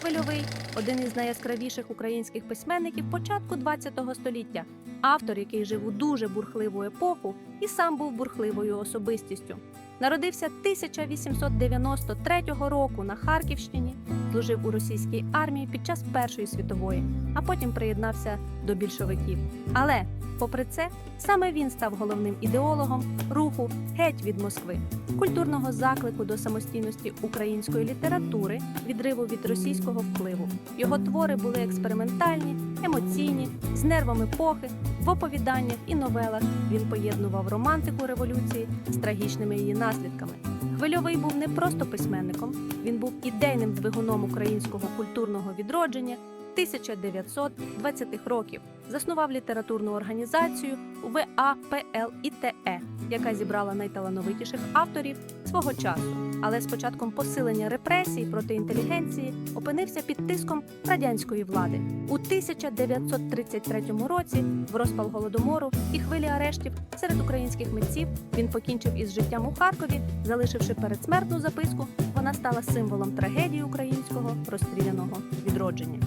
Хвильовий один із найяскравіших українських письменників початку ХХ століття, автор, який жив у дуже бурхливу епоху і сам був бурхливою особистістю. Народився 1893 року на Харківщині, служив у російській армії під час Першої світової, а потім приєднався до більшовиків. Але, попри це, саме він став головним ідеологом руху геть від Москви, культурного заклику до самостійності української літератури, відриву від російського впливу. Його твори були експериментальні, емоційні, з нервом епохи, в оповіданнях і новелах він поєднував романтику революції з трагічними її наслідками. Хвильовий був не просто письменником, він був ідейним двигуном українського культурного відродження 1920-х років. Заснував літературну організацію ВАПЛІТЕ, яка зібрала найталановитіших авторів свого часу. Але з початком посилення репресій проти інтелігенції опинився під тиском радянської влади. У 1933 році, в розпал голодомору і хвилі арештів серед українських митців, він покінчив із життям у Харкові, залишивши передсмертну записку. Вона стала символом трагедії українського розстріляного відродження.